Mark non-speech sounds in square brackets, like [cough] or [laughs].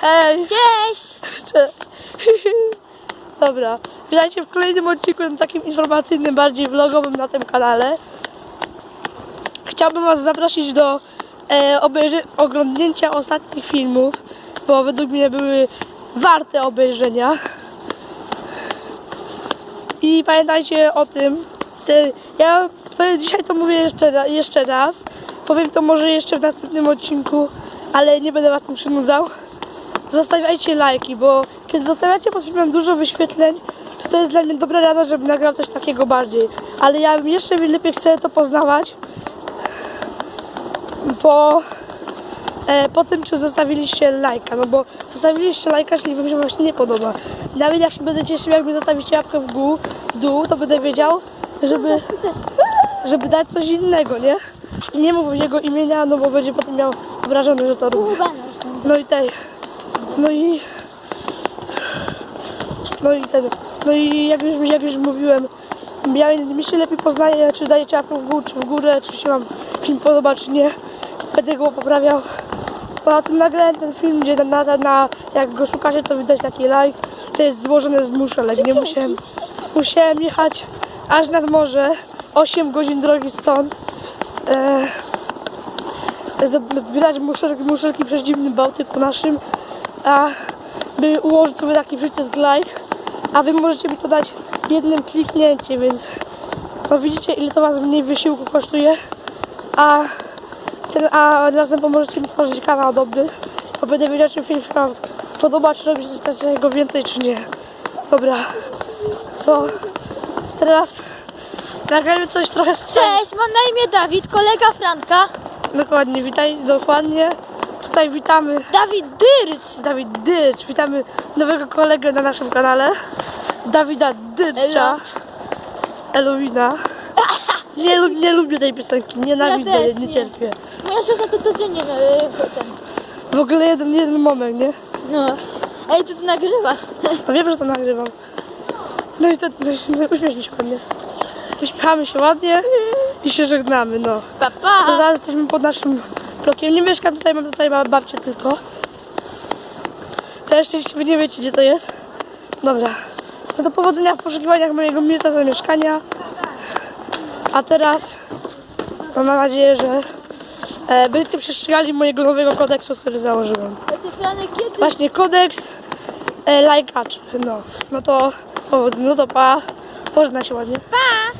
Hej! Cześć! Cze- [laughs] Dobra, witajcie w kolejnym odcinku, na takim informacyjnym, bardziej vlogowym na tym kanale. Chciałbym Was zaprosić do e, oglądnięcia ostatnich filmów, bo według mnie były warte obejrzenia. I pamiętajcie o tym, te, ja to, dzisiaj to mówię jeszcze, jeszcze raz, powiem to może jeszcze w następnym odcinku, ale nie będę Was tym przynudzał zostawiajcie lajki, bo kiedy zostawiacie pod filmem dużo wyświetleń, to to jest dla mnie dobra rada, żeby nagrał coś takiego bardziej. Ale ja jeszcze lepiej chcę to poznawać po, e, po tym, czy zostawiliście lajka, no bo zostawiliście lajka, jeśli wam się właśnie nie podoba. Nawet jak się będę cieszył, jak mi zostawicie łapkę w dół, w dół, to będę wiedział, żeby, żeby dać coś innego, nie? I nie mów jego imienia, no bo będzie potem miał wrażenie, że to robi. Kubana. No i tej. No i. No i ten. No i jak już, jak już mówiłem, ja, mi się lepiej poznaje, czy dajecie łapkę w górę, czy w górę, czy się wam film podoba, czy nie. Będę go poprawiał. Poza tym nagrałem ten film, gdzie na, na, na, jak go szukacie, to widać taki like. To jest złożone z muszelek. Nie musiałem, musiałem jechać aż nad morze. 8 godzin drogi stąd. E, zbierać muszelki, muszelki przez zimnym Bałtyku naszym, a by ułożyć sobie taki przycisk like, a wy możecie mi to dać jednym kliknięciem, więc no widzicie ile to was mniej wysiłku kosztuje, a, ten, a razem pomożecie mi tworzyć kanał dobry, bo będę wiedział czy film się wam podoba, czy robić coś takiego więcej, czy nie. Dobra, to teraz nagrajmy coś trochę z Cześć, mam na imię Dawid, kolega Franka. Dokładnie, witaj, dokładnie. Tutaj witamy Dawid Dyrc. Dawid Dycz, witamy nowego kolegę na naszym kanale. Dawida Dycza. Elo. Elowina. [laughs] Nie, nie lubię tej piosenki, nienawidzę, Ja jej, też nie nie. cierpię. Moja siostra to codziennie no. W ogóle jeden, jeden moment, nie? No. Ej, ty to nagrywasz. No wiem, że to nagrywam. No i to, no, i- no, uśmiechnij się ładnie. Uśmiechamy się ładnie i się żegnamy, no. Pa, To pa. zaraz jesteśmy pod naszym blokiem. Nie mieszkam tutaj, mam tutaj małe babcie tylko. Całe szczęście wy nie wiecie gdzie to jest. Dobra. No to powodzenia w poszukiwaniach mojego miejsca zamieszkania. A teraz mam nadzieję, że e, będziecie przestrzegali mojego nowego kodeksu, który założyłem. Właśnie kodeks e, lajkaczy. No. No to no to pa. Pożegna się ładnie. Pa!